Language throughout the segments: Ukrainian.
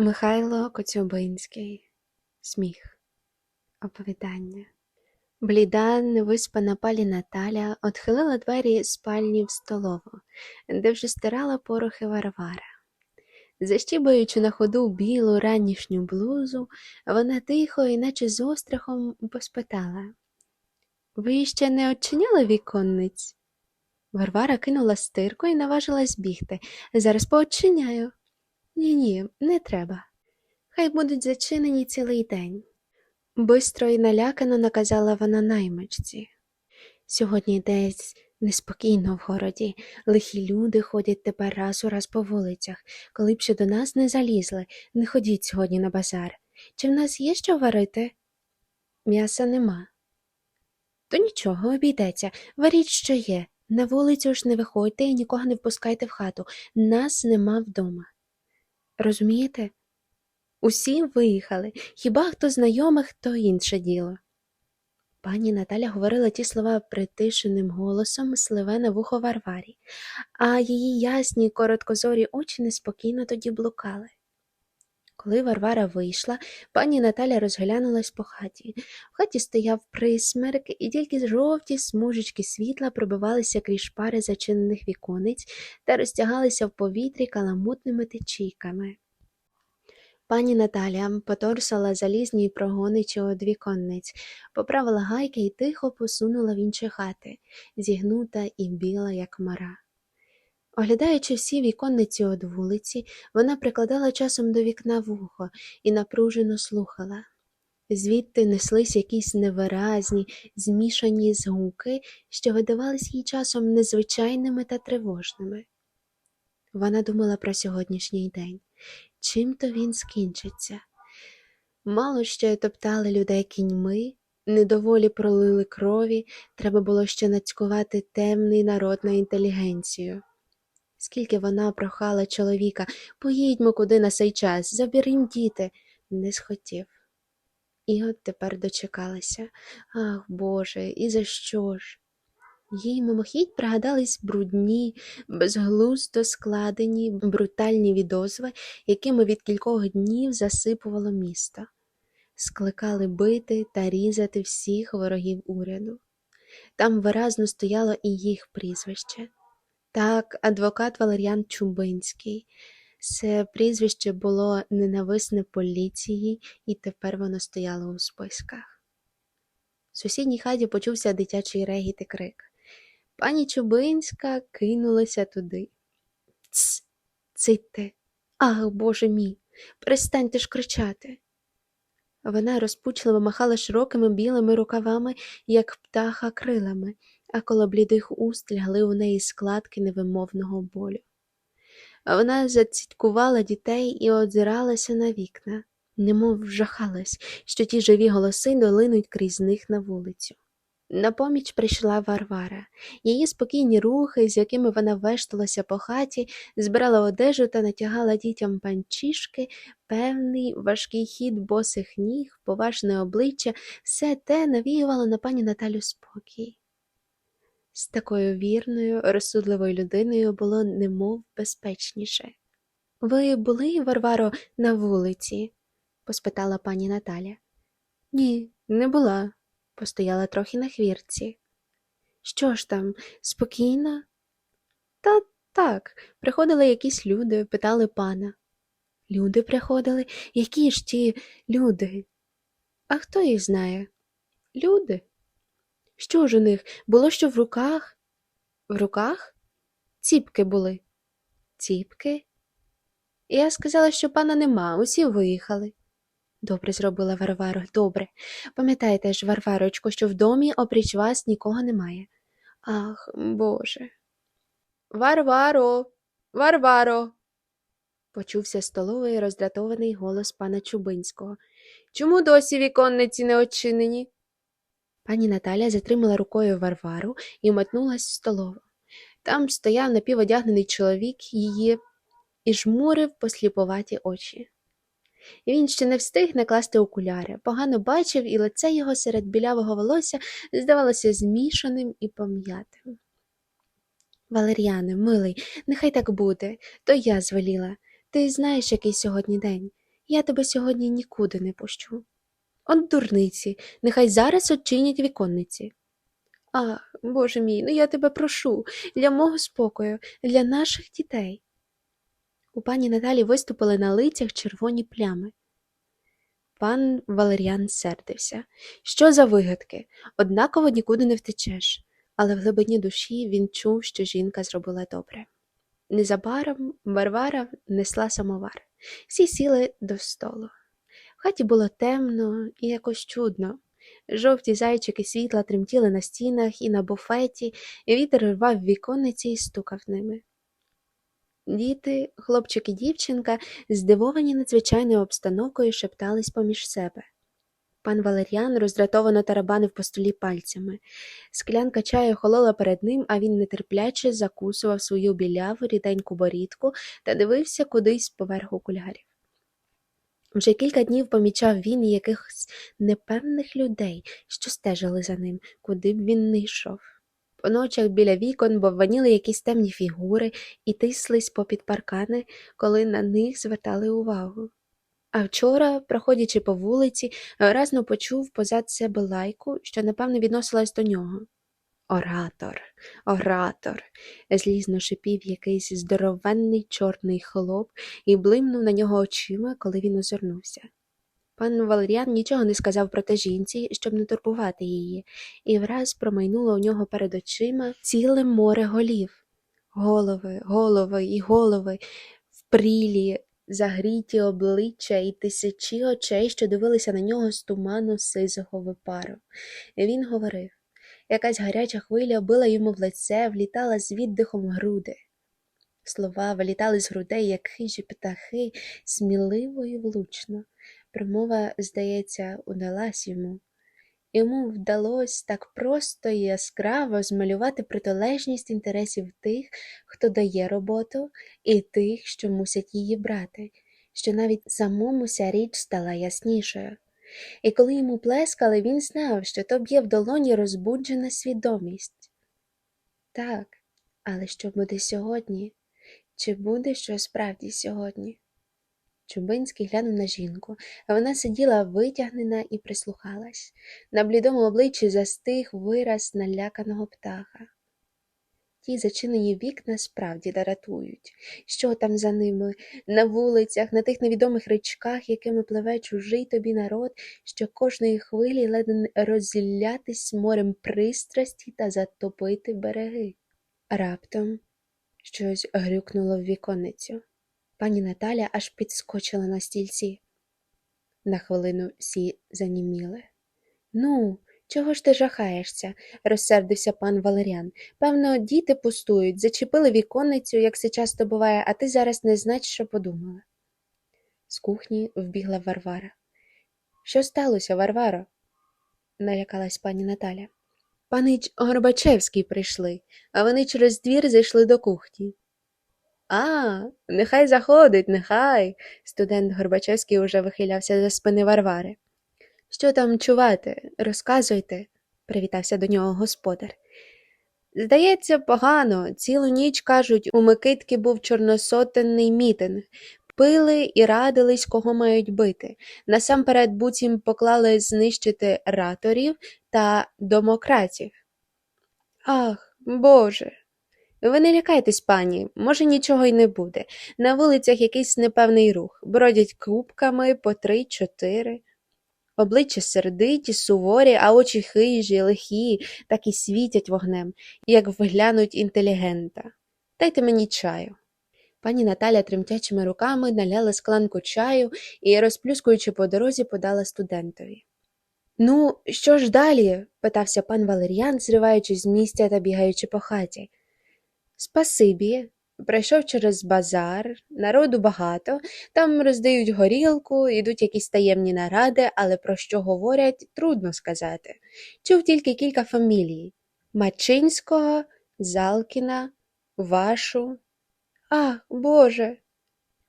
Михайло Коцюбинський Сміх Оповідання Бліда, невиспана пані Наталя отхилила двері спальні в столову, де вже стирала порохи Варвара. Защібаючи на ходу білу ранішню блузу, вона тихо, і наче з острахом, поспитала Ви ще не очиняли віконниць? Варвара кинула стирку і наважилась бігти. Зараз поочиняю. Ні, ні, не треба. Хай будуть зачинені цілий день. Бистро і налякано наказала вона наймичці. Сьогодні десь неспокійно в городі, лихі люди ходять тепер раз у раз по вулицях. Коли б ще до нас не залізли, не ходіть сьогодні на базар. Чи в нас є що варити? М'яса нема. То нічого, обійдеться, варіть, що є. На вулицю ж не виходьте і нікого не впускайте в хату. Нас нема вдома. Розумієте? Усі виїхали, хіба хто знайомих, то інше діло. Пані Наталя говорила ті слова притишеним голосом, сливе на вухо Варварі, а її ясні короткозорі очі неспокійно тоді блукали. Коли Варвара вийшла, пані Наталя розглянулась по хаті. В хаті стояв присмерк, і тільки жовті смужечки світла пробивалися крізь шпари зачинених віконець та розтягалися в повітрі каламутними течійками. Пані Наталя поторсала залізні прогоничі од віконниць, поправила гайки і тихо посунула в інші хати, зігнута і біла, як мара. Оглядаючи всі віконниці од вулиці, вона прикладала часом до вікна вухо і напружено слухала. Звідти неслись якісь невиразні, змішані згуки, що видавались їй часом незвичайними та тривожними. Вона думала про сьогоднішній день. Чим то він скінчиться? Мало ще топтали людей кіньми, недоволі пролили крові, треба було ще нацькувати темний народ на інтелігенцію. Скільки вона прохала чоловіка, поїдьмо куди на сей час, заберім діти, не схотів. І от тепер дочекалася. Ах, Боже, і за що ж? Їй мимохідь пригадались брудні, безглуздо складені, брутальні відозви, якими від кількох днів засипувало місто, скликали бити та різати всіх ворогів уряду. Там виразно стояло і їх прізвище. Так, адвокат Валеріан Чубинський. Це прізвище було ненависне поліції, і тепер воно стояло у списках. В сусідній хаті почувся дитячий регіт і крик. Пані Чубинська кинулася туди. Ц, цитьте, ах, боже мій, перестаньте ж кричати. Вона розпучливо махала широкими білими рукавами, як птаха крилами, а коло блідих уст лягли у неї складки невимовного болю. Вона заціткувала дітей і озиралася на вікна, немов вжахалась, що ті живі голоси долинуть крізь них на вулицю. На поміч прийшла Варвара. Її спокійні рухи, з якими вона вешталася по хаті, збирала одежу та натягала дітям панчішки, певний важкий хід босих ніг, поважне обличчя, все те навіювало на пані Наталю спокій. З такою вірною, розсудливою людиною було немов безпечніше. Ви були, Варваро, на вулиці? поспитала пані Наталя. Ні, не була постояла трохи на хвірці. Що ж там, спокійно? Та так, приходили якісь люди, питали пана. Люди приходили? Які ж ті люди? А хто їх знає? Люди? Що ж у них? Було що в руках? В руках? Ціпки були. Ціпки? Я сказала, що пана нема, усі виїхали. Добре зробила Варваро, добре. Пам'ятайте ж, Варварочко, що в домі опріч вас нікого немає. Ах, Боже. Варваро, Варваро. почувся столовий роздратований голос пана Чубинського. Чому досі віконниці не очинені? Пані Наталя затримала рукою Варвару і метнулась в столову. Там стояв напіводягнений чоловік її і жмурив посліпуваті очі. Він ще не встиг накласти окуляри, погано бачив, і лице його серед білявого волосся здавалося змішаним і пом'ятим. Валеріане, милий, нехай так буде, то я звеліла. Ти знаєш, який сьогодні день. Я тебе сьогодні нікуди не пущу. От дурниці, нехай зараз очинять віконниці. Ах, Боже мій, ну я тебе прошу, для мого спокою, для наших дітей. У пані Наталі виступили на лицях червоні плями. Пан Валеріан сердився. Що за вигадки? Однаково нікуди не втечеш. Але в глибині душі він чув, що жінка зробила добре. Незабаром Варвара несла самовар. Всі сіли до столу. В хаті було темно і якось чудно. Жовті зайчики світла тремтіли на стінах і на буфеті, і вітер рвав віконниці і стукав ними. Діти, хлопчик і дівчинка, здивовані надзвичайною обстановкою, шептались поміж себе. Пан Валеріан роздратовано тарабанив по столі пальцями. Склянка чаю холола перед ним, а він нетерпляче закусував свою біляву ріденьку борідку та дивився кудись поверх окулярів. Вже кілька днів помічав він якихось непевних людей, що стежили за ним, куди б він не йшов. По ночах біля вікон бовваніли якісь темні фігури і тислись попід паркани, коли на них звертали увагу. А вчора, проходячи по вулиці, разно почув позад себе лайку, що напевно відносилась до нього. Оратор, оратор, злізно шипів якийсь здоровенний чорний хлоп і блимнув на нього очима, коли він озирнувся. Пан Валеріан нічого не сказав про те жінці, щоб не турбувати її, і враз промайнуло у нього перед очима ціле море голів. Голови, голови і голови, впрілі, загріті обличчя і тисячі очей, що дивилися на нього з туману сизого випару. Він говорив. Якась гаряча хвиля била йому в лице, влітала з віддихом груди. Слова вилітали з грудей, як хижі птахи, сміливо і влучно. Промова, здається, удалась йому. Йому вдалося так просто і яскраво змалювати протилежність інтересів тих, хто дає роботу, і тих, що мусять її брати, що навіть самому ця річ стала яснішою. І коли йому плескали, він знав, що то б'є в долоні розбуджена свідомість. Так, але що буде сьогодні? Чи буде що справді сьогодні? Чубинський глянув на жінку, а вона сиділа витягнена і прислухалась. На блідому обличчі застиг вираз наляканого птаха. Ті зачинені вікна справді дратують. Що там за ними, на вулицях, на тих невідомих річках, якими пливе чужий тобі народ, що кожної хвилі леден роззіллятись морем пристрасті та затопити береги. Раптом щось грюкнуло в віконницю. Пані Наталя аж підскочила на стільці. На хвилину всі заніміли. Ну, чого ж ти жахаєшся? розсердився пан Валеріан. Певно, діти пустують, зачепили віконницю, як це часто буває, а ти зараз не знаєш, що подумала. З кухні вбігла Варвара. Що сталося, Варваро? налякалась пані Наталя. Панич Горбачевський прийшли, а вони через двір зайшли до кухні. А, нехай заходить, нехай. Студент Горбачевський уже вихилявся за спини Варвари. Що там чувати? Розказуйте, привітався до нього господар. Здається, погано. Цілу ніч, кажуть, у Микитки був чорносотенний мітинг. Пили і радились, кого мають бити. Насамперед буцім поклали знищити раторів та домократів. Ах, Боже. Ви не лякайтесь, пані, може, нічого й не буде. На вулицях якийсь непевний рух, бродять кубками по три-чотири. Обличчя сердиті, суворі, а очі хижі, лихі, так і світять вогнем, як вглянуть інтелігента. Дайте мені чаю. Пані Наталя тремтячими руками наляла скланку чаю і, розплюскуючи по дорозі, подала студентові. Ну, що ж далі? питався пан Валеріан, зриваючись з місця та бігаючи по хаті. Спасибі. Пройшов через базар, народу багато, там роздають горілку, йдуть якісь таємні наради, але про що говорять, трудно сказати. Чув тільки кілька фамілій Мачинського, Залкіна, Вашу. Ах, Боже.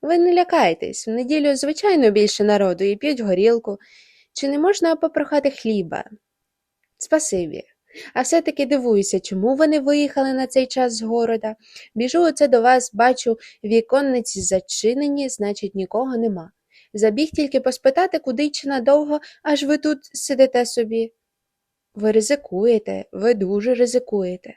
Ви не лякайтесь, в неділю, звичайно, більше народу і п'ють горілку. Чи не можна попрохати хліба? Спасибі. А все-таки дивуюся, чому вони виїхали на цей час з города. Біжу оце до вас, бачу, віконниці зачинені, значить, нікого нема. Забіг тільки поспитати, куди чи надовго, аж ви тут сидите собі. Ви ризикуєте, ви дуже ризикуєте.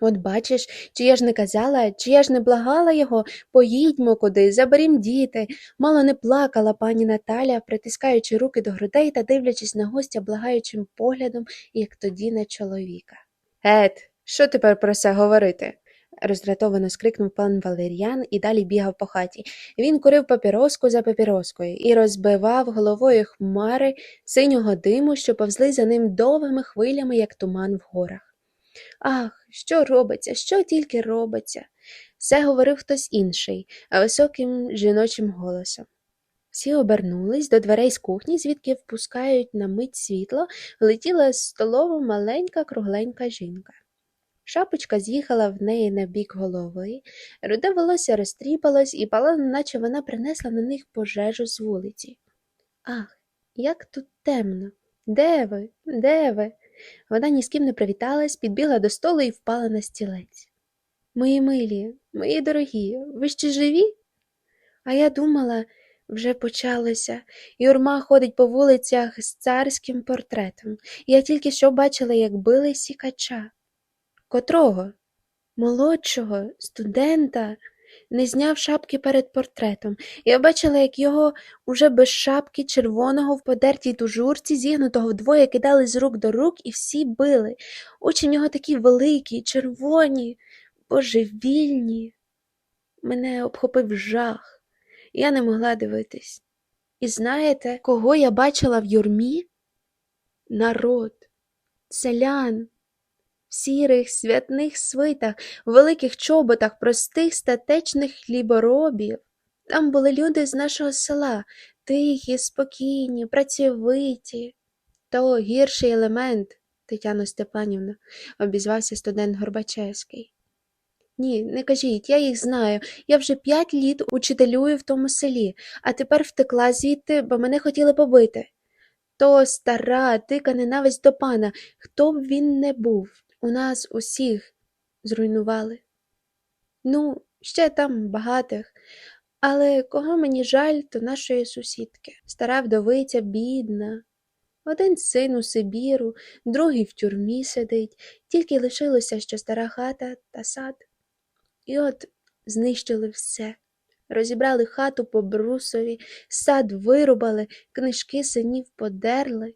От бачиш, чи я ж не казала, чи я ж не благала його, поїдьмо куди, заберім діти. Мало не плакала пані Наталя, притискаючи руки до грудей та дивлячись на гостя благаючим поглядом, як тоді на чоловіка. Ет, що тепер про це говорити? роздратовано скрикнув пан Валеріан і далі бігав по хаті. Він курив папіроску за папіроскою і розбивав головою хмари синього диму, що повзли за ним довгими хвилями, як туман в горах. Ах, що робиться, що тільки робиться. Все говорив хтось інший, а високим жіночим голосом. Всі обернулись до дверей з кухні, звідки впускають на мить світло, летіла з столову маленька кругленька жінка. Шапочка з'їхала в неї на бік голови, руде волосся розтріпалось і палало, наче вона принесла на них пожежу з вулиці. Ах, як тут темно. Де ви? Де ви? Вона ні з ким не привіталась, підбігла до столу і впала на стілець. Мої милі, мої дорогі, ви ще живі? А я думала, вже почалося. Юрма ходить по вулицях з царським портретом. Я тільки що бачила, як били сікача. Котрого? Молодшого, студента, не зняв шапки перед портретом. Я бачила, як його уже без шапки червоного в подертій тужурці, зігнутого вдвоє, кидали з рук до рук і всі били. Очі в нього такі великі, червоні, божевільні. Мене обхопив жах. Я не могла дивитись. І знаєте, кого я бачила в юрмі? Народ, селян, сірих святних свитах, великих чоботах, простих статечних хліборобів. Там були люди з нашого села, тихі, спокійні, працьовиті. То гірший елемент, Тетяно Степанівна, обізвався студент Горбачевський. Ні, не кажіть, я їх знаю. Я вже п'ять літ учителюю в тому селі, а тепер втекла звідти, бо мене хотіли побити. То стара, дика ненависть до пана, хто б він не був, у нас усіх зруйнували. Ну, ще там багатих, але кого мені жаль, то нашої сусідки. Стара вдовиця, бідна. Один син у Сибіру, другий в тюрмі сидить, тільки лишилося, що стара хата та сад. І от знищили все. Розібрали хату по брусові, сад вирубали, книжки синів подерли.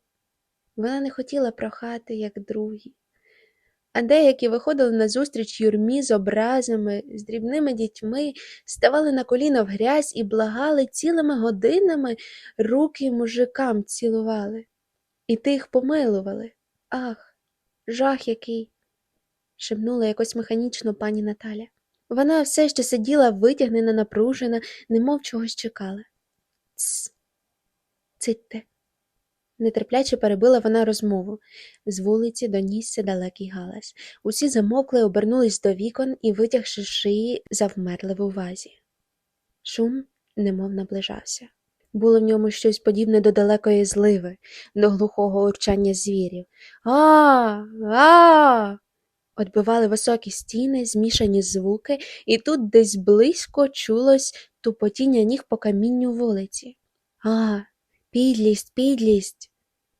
Вона не хотіла прохати, як другі. А деякі виходили назустріч юрмі з образами, з дрібними дітьми, ставали на коліна в грязь і благали цілими годинами руки мужикам цілували. І тих помилували. Ах, жах який. шепнула якось механічно пані Наталя. Вона все ще сиділа витягнена, напружена, немов чогось чекала. Цс, цитьте. Нетерпляче перебила вона розмову. З вулиці донісся далекий галас. Усі замовкли, обернулись до вікон і, витягши шиї, завмерли в увазі. Шум немов наближався. Було в ньому щось подібне до далекої зливи, до глухого урчання звірів. А, а. Отбивали високі стіни, змішані звуки, і тут десь близько чулось тупотіння ніг по камінню вулиці. А, підлість, підлість.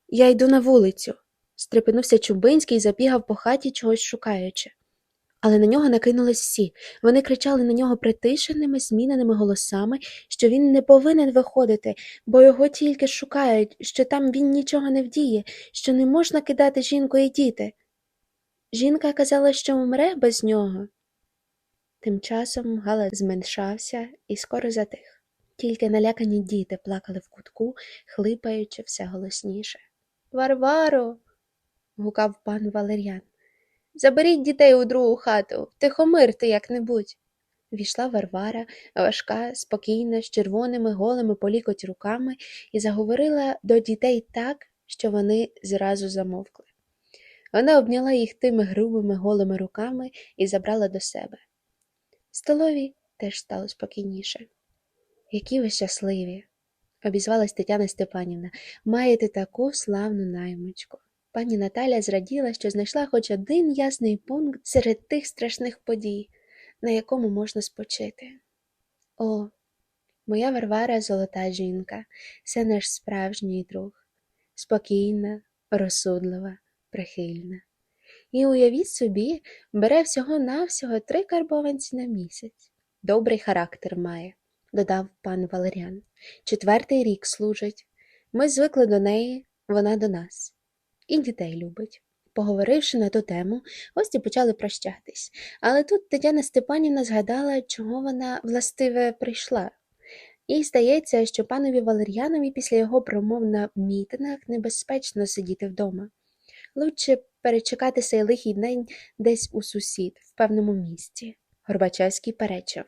Я йду на вулицю. стрепенувся Чубинський і забігав по хаті, чогось шукаючи. Але на нього накинулись всі. Вони кричали на нього притишеними, зміненими голосами, що він не повинен виходити, бо його тільки шукають, що там він нічого не вдіє, що не можна кидати жінку і діти. Жінка казала, що умре без нього. Тим часом галас зменшався і скоро затих. Тільки налякані діти плакали в кутку, хлипаючи все голосніше. Варваро. гукав пан Валер'ян. Заберіть дітей у другу хату, втихомирте як-небудь. Війшла Варвара, важка, спокійна, з червоними голими по лікоть руками, і заговорила до дітей так, що вони зразу замовкли. Вона обняла їх тими грубими голими руками і забрала до себе. Столові теж стало спокійніше. Які ви щасливі, обізвалась Тетяна Степанівна, маєте таку славну наймичку. Пані Наталя зраділа, що знайшла хоч один ясний пункт серед тих страшних подій, на якому можна спочити. О, Моя Варвара золота жінка, це наш справжній друг, спокійна, розсудлива, прихильна. І уявіть собі, бере всього-навсього три карбованці на місяць. Добрий характер має, додав пан Валеріан. Четвертий рік служить. Ми звикли до неї, вона до нас. І дітей любить. Поговоривши на ту тему, гості почали прощатись. Але тут Тетяна Степанівна згадала, чого вона властиве прийшла. Їй здається, що панові Валер'янові після його промов на мітингах небезпечно сидіти вдома. Лучше перечекати цей лихий день десь у сусід, в певному місці. Горбачевський перечив.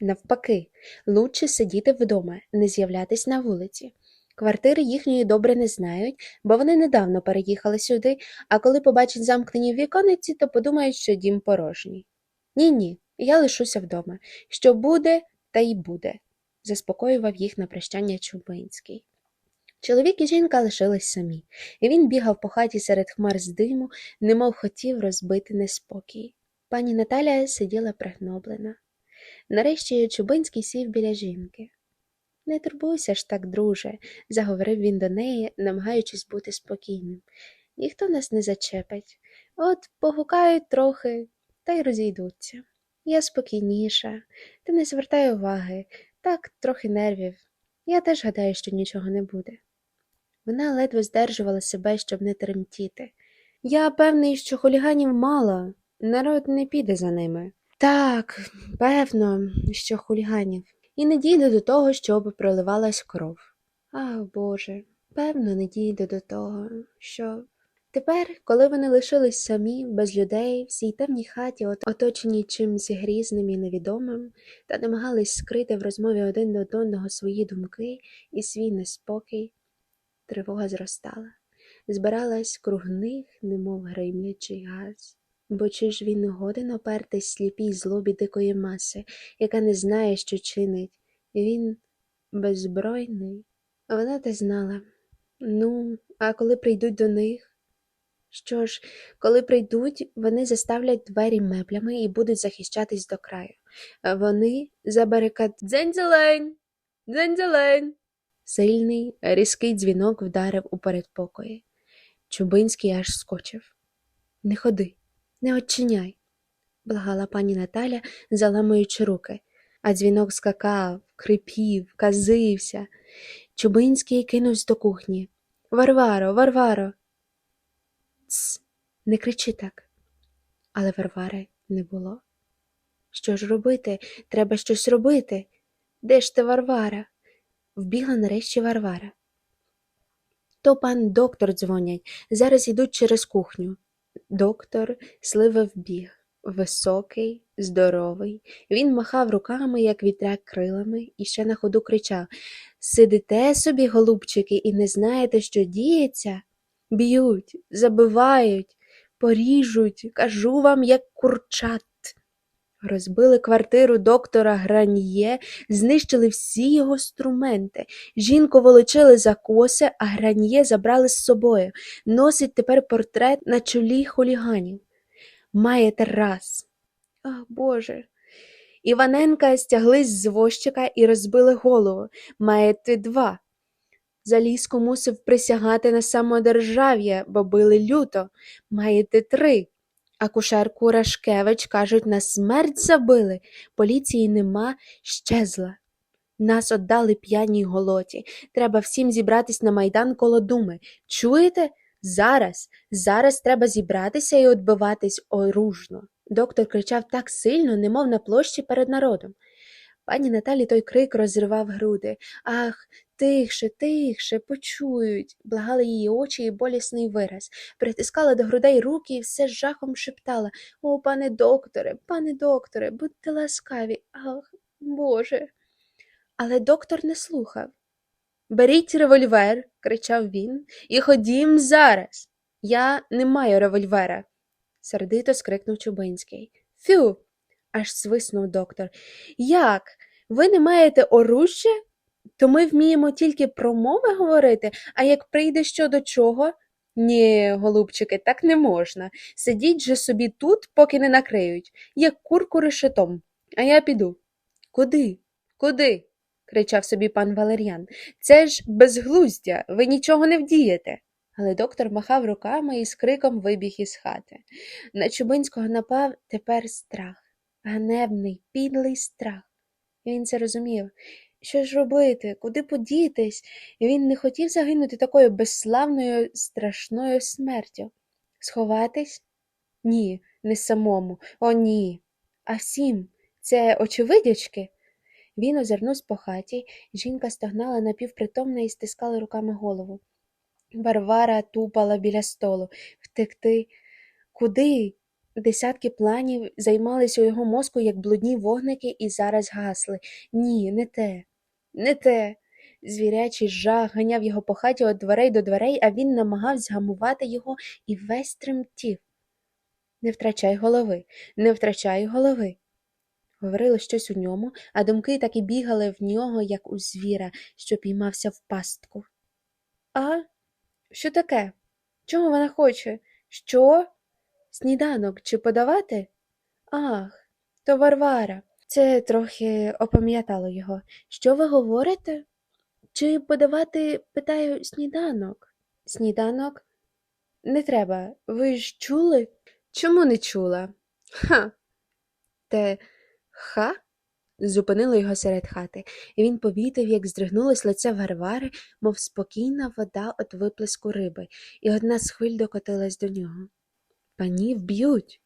Навпаки, лучше сидіти вдома, не з'являтись на вулиці. Квартири їхньої добре не знають, бо вони недавно переїхали сюди, а коли побачать замкнені вікониці, то подумають, що дім порожній. Ні, ні, я лишуся вдома. Що буде, та й буде, заспокоював їх на прощання Чубинський. Чоловік і жінка лишились самі, і він бігав по хаті серед хмар з диму, немов хотів розбити неспокій. Пані Наталя сиділа пригноблена. Нарешті Чубинський сів біля жінки. Не турбуйся ж так, друже, заговорив він до неї, намагаючись бути спокійним. Ніхто нас не зачепить. От погукають трохи та й розійдуться. Я спокійніша, ти не звертай уваги, так трохи нервів. Я теж гадаю, що нічого не буде. Вона ледве здержувала себе, щоб не тремтіти. Я певний, що хуліганів мало, народ не піде за ними. Так, певно, що хуліганів. І не дійде до того, щоб проливалась кров. Ах, Боже, певно, не дійде до того, що. Тепер, коли вони лишились самі, без людей, в цій темній хаті, от- оточені чимсь грізним і невідомим, та намагались скрити в розмові один до одного свої думки і свій неспокій, тривога зростала, збиралась круг них, немов гримлячий газ. Бо чи ж він годен опертись сліпій злобі дикої маси, яка не знає, що чинить, він беззбройний. Вона те знала. Ну, а коли прийдуть до них? Що ж, коли прийдуть, вони заставлять двері меблями і будуть захищатись до краю. Вони забарикад Дзензелень! Дзензелень! Сильний, різкий дзвінок вдарив у передпокої. Чубинський аж скочив. Не ходи, не очиняй, благала пані Наталя, заламуючи руки, а дзвінок скакав, крипів, казився. Чубинський кинувся до кухні. Варваро, Варваро. Цс, не кричи так. Але Варвари не було. Що ж робити? Треба щось робити. Де ж ти, Варвара? Вбігла нарешті Варвара. То пан доктор дзвонять, зараз йдуть через кухню. Доктор сливив біг. Високий, здоровий. Він махав руками, як вітряк крилами, і ще на ходу кричав Сидите собі, голубчики, і не знаєте, що діється? Б'ють, забивають, поріжуть, кажу вам, як курчат. Розбили квартиру доктора Граньє, знищили всі його інструменти. Жінку волочили за коси, а Граньє забрали з собою. Носить тепер портрет на чолі хуліганів. Маєте раз. Ах, Боже. Іваненка стяглись з возчика і розбили голову. Маєте два. Залізко мусив присягати на самодержав'я, бо били люто. Маєте три. Акушерку Рашкевич, кажуть, на смерть забили. Поліції нема, щезла. Нас отдали п'яній голоті. Треба всім зібратись на майдан коло думи. Чуєте? Зараз, зараз треба зібратися і отбиватись оружно. Доктор кричав так сильно, немов на площі перед народом. Пані Наталі той крик розривав груди. Ах, тихше, тихше, почують, благали її очі і болісний вираз. Притискала до грудей руки і все з жахом шептала О, пане докторе, пане докторе, будьте ласкаві. Ах, Боже. Але доктор не слухав. Беріть револьвер, кричав він, і ходім зараз. Я не маю револьвера, сердито скрикнув Чубинський. Фю. Аж свиснув доктор. Як? Ви не маєте оружжя? То ми вміємо тільки про мови говорити, а як прийде що до чого? Ні, голубчики, так не можна. Сидіть же собі тут, поки не накриють, як курку решетом. А я піду. Куди? Куди? кричав собі пан Валер'ян. Це ж безглуздя, ви нічого не вдієте. Але доктор махав руками і з криком вибіг із хати. На Чубинського напав тепер страх, ганебний, підлий страх. Він це розумів. Що ж робити, куди подітись? Він не хотів загинути такою безславною, страшною смертю. Сховатись? Ні, не самому, о ні. А всім, це очевидячки. Він озирнувся по хаті, жінка стогнала напівпритомна і стискала руками голову. Варвара тупала біля столу. Втекти. Куди? Десятки планів займалися у його мозку, як блудні вогники, і зараз гасли. Ні, не те, не те. Звірячий жах ганяв його по хаті від дверей до дверей, а він намагався гамувати його і весь тремтів. Не втрачай голови, не втрачай голови. Говорило щось у ньому, а думки так і бігали в нього, як у звіра, що піймався в пастку. А? Що таке? Чого вона хоче? Що? Сніданок чи подавати? Ах, то Варвара. Це трохи опам'ятало його. Що ви говорите? Чи подавати, питаю, сніданок? Сніданок? Не треба. Ви ж чули? Чому не чула? Ха. Те ха? Зупинило його серед хати, і він повітив, як здригнулось лице Варвари, мов спокійна вода від виплеску риби, і одна з хвиль докотилась до нього. Панів б'ють,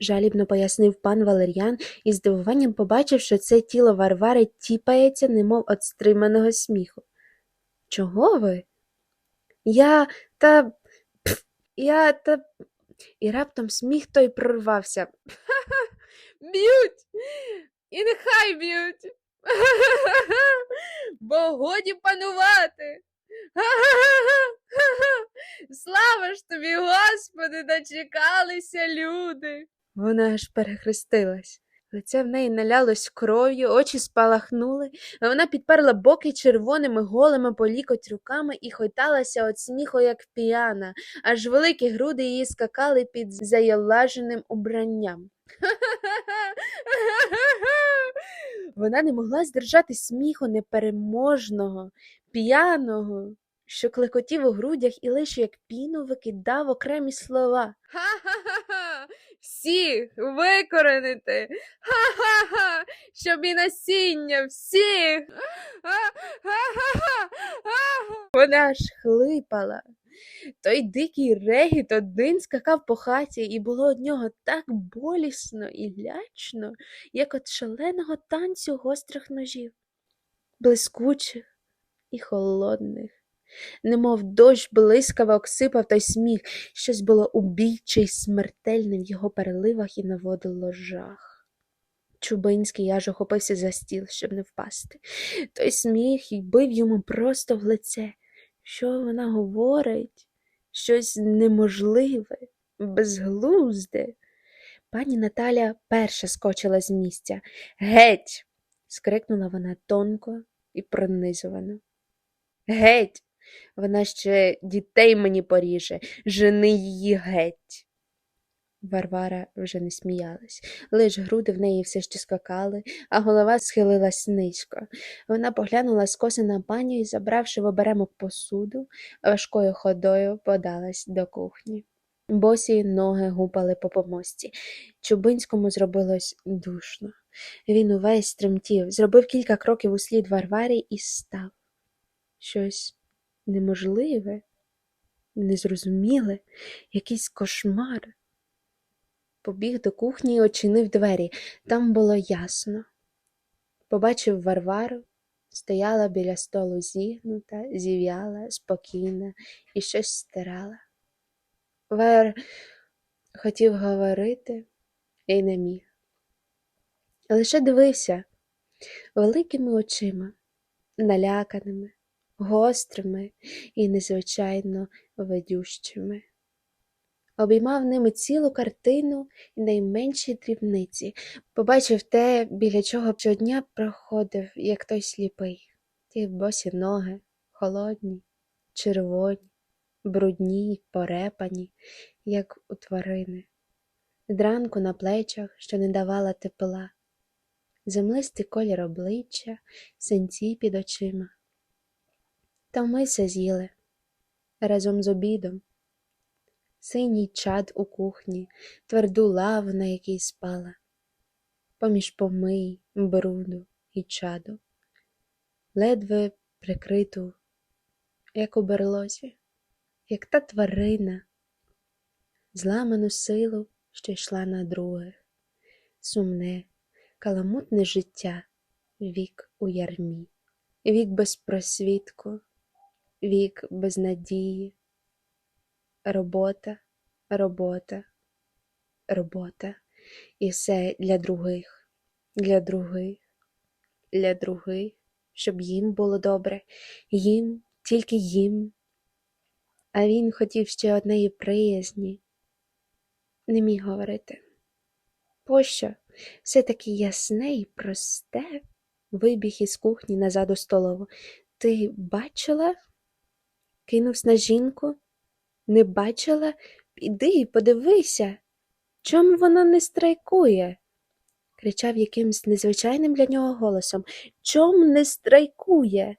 жалібно пояснив пан Валер'ян і здивуванням побачив, що це тіло Варвари тіпається, немов від стриманого сміху. Чого ви? Я та. Пф, я та. І раптом сміх той прорвався. Ха-ха! Б'ють! І нехай б'ють. Бо годі панувати. Слава ж тобі, Господи, дочекалися люди. Вона аж перехрестилась. Лице в неї налялось кров'ю, очі спалахнули, а вона підперла боки червоними голими по лікоть руками і хойталася від сміху, як п'яна, аж великі груди її скакали під заялаженим убранням. Вона не могла здержати сміху непереможного, п'яного, що клекотів у грудях і лише як піну викидав окремі слова. Ха-ха-ха! Всіх викоренити! Ха-ха-ха! Щоб і насіння всіх! Ха-ха-ха! Вона аж хлипала. Той дикий регіт один скакав по хаті, і було од нього так болісно і лячно, як від шаленого танцю гострих ножів, блискучих і холодних. Немов дощ блискаво оксипав той сміх, щось було убійче й смертельне в його переливах і наводило жах. Чубинський аж охопився за стіл, щоб не впасти. Той сміх й бив йому просто в лице. Що вона говорить? Щось неможливе, безглузде. Пані Наталя перша скочила з місця. Геть. скрикнула вона тонко і пронизувано. Геть. Вона ще дітей мені поріже, жени її геть. Варвара вже не сміялась, лиш груди в неї все ще скакали, а голова схилилась низько. Вона поглянула скоса на паню і, забравши в оберемок посуду, важкою ходою подалась до кухні. Босі ноги гупали по помості. Чубинському зробилось душно. Він увесь тремтів, зробив кілька кроків услід Варварі і став. Щось неможливе, незрозуміле, якийсь кошмар. Побіг до кухні і очинив двері. Там було ясно. Побачив Варвару, стояла біля столу зігнута, зів'яла, спокійна і щось стирала. Вар хотів говорити і не міг. Лише дивився великими очима, наляканими, гострими і незвичайно ведющими обіймав ними цілу картину і найменші дрібниці, побачив те, біля чого щодня проходив, як той сліпий, ті босі ноги, холодні, червоні, брудні, порепані, як у тварини, дранку на плечах, що не давала тепла, землистий колір обличчя, синці під очима. Та ми все з'їли разом з обідом. Синій чад у кухні, тверду лаву, на якій спала, поміж помий, бруду і чаду, ледве прикриту, як у берлозі, як та тварина, зламану силу, що йшла на друге, сумне, каламутне життя, вік у ярмі, вік без просвітку, вік без надії. Робота, робота, робота. І все для других, для других, для других, щоб їм було добре, їм, тільки їм. А він хотів ще однеї приязні, не міг говорити. Пощо все таки ясне і просте вибіг із кухні назад у столову. Ти бачила? Кинувся на жінку. Не бачила? Піди і подивися. Чому вона не страйкує? кричав якимсь незвичайним для нього голосом. Чом не страйкує?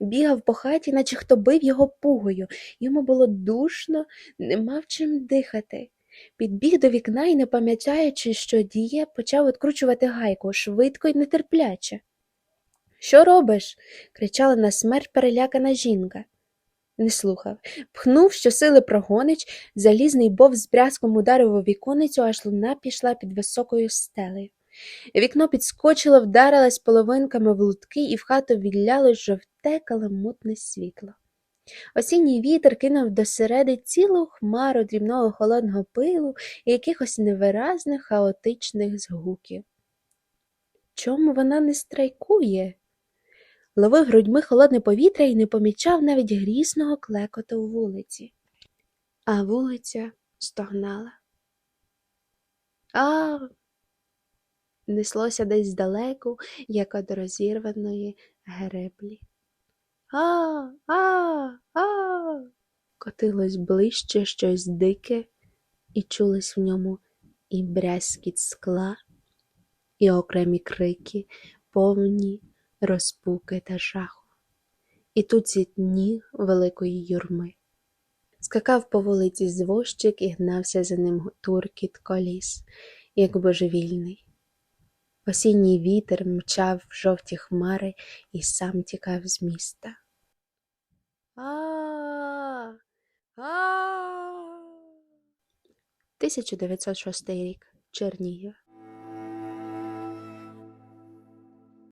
Бігав по хаті, наче хто бив його пугою. Йому було душно, не мав чим дихати. Підбіг до вікна і, не пам'ятаючи, що діє, почав відкручувати гайку швидко й нетерпляче. Що робиш? кричала на смерть перелякана жінка. Не слухав. Пхнув щосили прогонич, залізний бов з брязком ударив у віконицю, аж луна пішла під високою стелею. Вікно підскочило, вдарилось половинками в лутки, і в хату відлялось жовте каламутне світло. Осінній вітер кинув до середи цілу хмару дрібного холодного пилу і якихось невиразних хаотичних згуків. Чому вона не страйкує? Ловив грудьми холодне повітря і не помічав навіть грісного клекоту у вулиці. А вулиця стогнала. А неслося десь здалеку, як од розірваної греблі. А, а, а. Котилось ближче щось дике, і чулись в ньому і брязкіт скла, і окремі крики, повні розпуки та жаху. І тут зітні великої юрми. Скакав по вулиці звозчик і гнався за ним туркіт коліс, як божевільний. Осінній вітер мчав в жовті хмари і сам тікав з міста. А. А. 1906 рік. Чернігів.